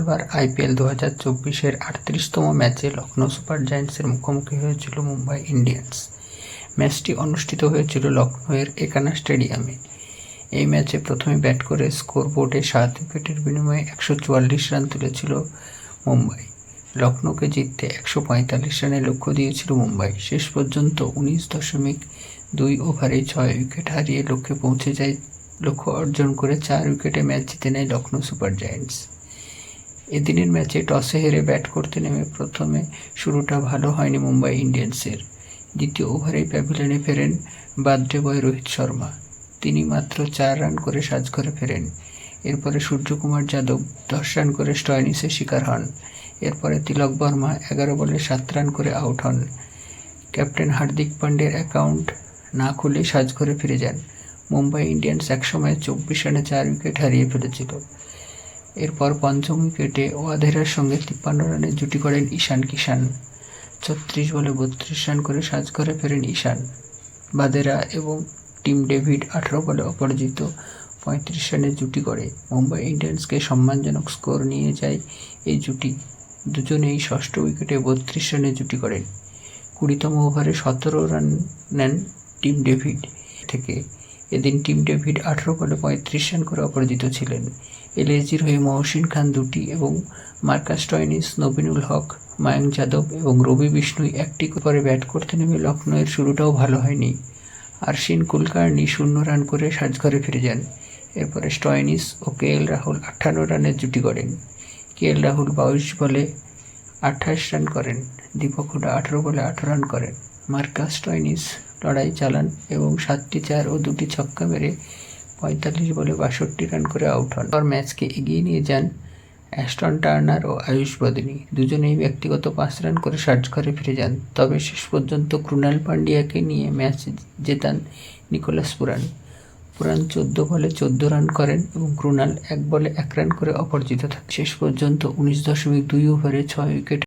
এবার আইপিএল দু হাজার চব্বিশের আটত্রিশতম ম্যাচে লখনৌ সুপার জায়ান্টসের মুখোমুখি হয়েছিল মুম্বাই ইন্ডিয়ান্স। ম্যাচটি অনুষ্ঠিত হয়েছিল লখনৌয়ের একানা স্টেডিয়ামে। এই ম্যাচে প্রথমে ব্যাট করে স্কোর বোর্ডে সাত উইকেটের বিনিময়ে একশো চুয়াল্লিশ রান তুলেছিল মুম্বাই। লখনৌকে জিততে একশো পঁয়তাল্লিশ রানের লক্ষ্য দিয়েছিল মুম্বাই। শেষ পর্যন্ত উনিশ দশমিক দুই ওভারে ছয় উইকেট হারিয়ে লক্ষ্যে পৌঁছে যায়, লক্ষ্য অর্জন করে চার উইকেটে ম্যাচ জিতে নেয় লখনৌ সুপার জায়ান্টস। এদিনের ম্যাচে টসে হেরে ব্যাট করতে নেমে প্রথমে শুরুটা ভালো হয়নি মুম্বাই ইন্ডিয়ান্সের। দ্বিতীয় ওভারেই প্যাভিলিয়নে ফেরেন বাদ্রে বয় রোহিত শর্মা। তিনি মাত্র চার রান করে সাজঘরে ফেরেন। এরপরে সূর্যকুমার যাদব দশ রান করে স্টয়নিসের শিকার হন। এরপরে তিলক বর্মা এগারো বলে সাত রান করে আউট হন। ক্যাপ্টেন হার্দিক পান্ডের অ্যাকাউন্ট না খুলে সাজঘরে ফিরে যান। মুম্বাই ইন্ডিয়ান্স একসময় চব্বিশ রানে চার উইকেট হারিয়ে ফেলেছিল। এরপর পঞ্চম উইকেটে ওয়াধেরার সঙ্গে তিপ্পান্ন রানের জুটি করেন ঈশান কিষান ছত্রিশ বলে বত্রিশ রান করে সাজঘরে ফেরেন ঈশান। বাদেরা এবং টিম ডেভিড আঠারো বলে অপরাজিত পঁয়ত্রিশ রানের জুটি করে মুম্বাই ইন্ডিয়ান্সকে সম্মানজনক স্কোর নিয়ে যায় এই জুটি। দুজনেই ষষ্ঠ উইকেটে বত্রিশ রানের জুটি করেন। কুড়িতম ওভারে সতেরো রান নেন টিম ডেভিড। থেকে এদিন টিম ডেভিড আঠারো বলে পঁয়ত্রিশ রান করে অপরাজিত ছিলেন। এলএসজির হয়ে মহসিন খান দুটি এবং মার্কাস টয়নিস, নবিনুল হক মায়াঙ্ক যাদব এবং রবি বিষ্ণুই একটি করে ব্যাট করতে নেমে লখনৌয়ের শুরুটাও ভালো হয়নি। আরশিন কুলকার্নি শূন্য রান করে সাজঘরে ফিরে যান। এরপরে স্টয়নিস ও কে এল রাহুল আটান্ন রানের জুটি করেন কে এল রাহুল বাইশ বলে আঠাশ রান করেন। দীপক হুডা আঠারো বলে আঠারো রান করেন। মার্কাস টয়নিস লড়াই চালান এবং সাতটি চার ও দুটি ছক্কা মেরে পঁয়তাল্লিশ বলে বাষট্টি রান করে আউট হন। পর ম্যাচকে এগিয়ে নিয়ে যান অ্যাস্টন টার্নার ও আয়ুষ বদিনী। দুজনেই ব্যক্তিগত পাঁচ রান করে ষাট ঘরে ফিরে যান। তবে শেষ পর্যন্ত ক্রুনাল পান্ডিয়াকে নিয়ে ম্যাচ জেতান নিকোলাস পুরান। পুরান চোদ্দ বলে চোদ্দ রান করেন এবং ক্রুনাল এক বলে এক রান করে অপরাজিত থাকে শেষ পর্যন্ত উনিশ দশমিক দুই ওভারে ছয় উইকেট